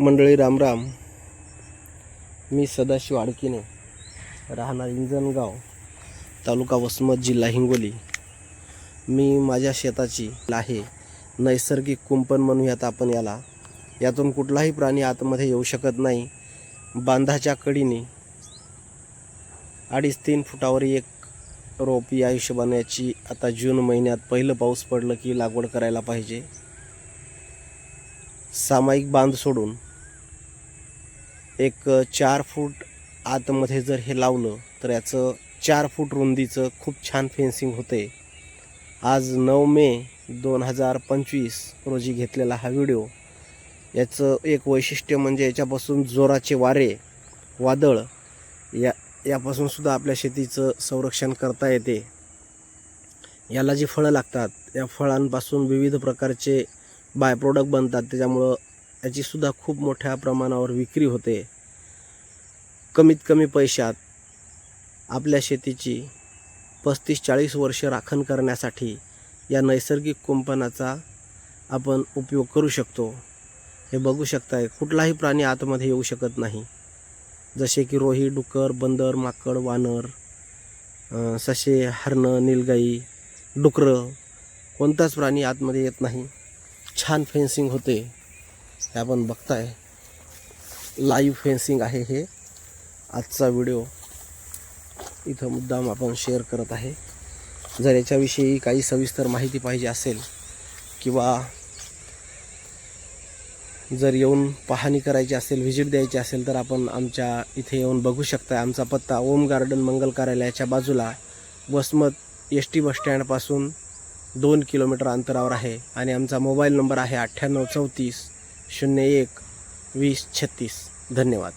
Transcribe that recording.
मंडळी रामराम मी सदाशिव आडकिने राहणार इंजनगाव तालुका वसमत जिल्हा हिंगोली. मी माझ्या शेताची आहे. नैसर्गिक कुंपण म्हणूयात आपण याला. यातून कुठलाही प्राणी आतमध्ये येऊ शकत नाही. बांधाच्या कडीने अडीच तीन फुटावर एक रोप या हिशोबाने याची आता जून महिन्यात पहिलं पाऊस पडलं की लागवड करायला पाहिजे. सामायिक बांध सोडून एक चार फूट आतमध्ये जर हे लावलं तर याचं चार फूट रुंदीचं खूप छान फेन्सिंग होते. आज नऊ मे दोन हजार पंचवीस रोजी घेतलेला हा व्हिडिओ. याचं एक वैशिष्ट्य म्हणजे याच्यापासून जोराचे वारे वादळ या यापासून सुद्धा आपल्या शेतीचं संरक्षण करता येते. याला जी फळं लागतात या फळांपासून विविध प्रकारचे बाय प्रोडक्ट बनतात. त्याच्यामुळं याचीसुद्धा खूप मोठ्या प्रमाणावर विक्री होते. कमीत कमी पैशात आपल्या शेतीची पस्तीस चाळीस वर्ष राखण करण्यासाठी या नैसर्गिक कुंपणाचा आपण उपयोग करू शकतो. हे बघू शकताय कुठलाही प्राणी आतमध्ये येऊ शकत नाही. जसे की रोही डुक्कर बंदर माकड वानर ससे हरणं निलगाई डुकरं कोणताच प्राणी आतमध्ये येत नाही. छान फेन्सिंग होते हे आपण बघताय. लाईव्ह फेन्सिंग आहे हे. आजचा व्हिडिओ इथं मुद्दाम आपण शेअर करत आहे. जर याच्याविषयी काही सविस्तर माहिती पाहिजे असेल किंवा जर येऊन पाहणी करायची असेल व्हिजिट द्यायची असेल तर आपण आमच्या इथे येऊन बघू शकता आमचा पत्ता ओम गार्डन मंगल कार्यालयाच्या बाजूला वसमत एस टी बसस्टँडपासून दोन किलोमीटर अंतरावर आहे आणि आमचा मोबाईल नंबर आहे अठ्ठ्याण्णव चौतीस शून्य एक वीस छत्तीस. धन्यवाद.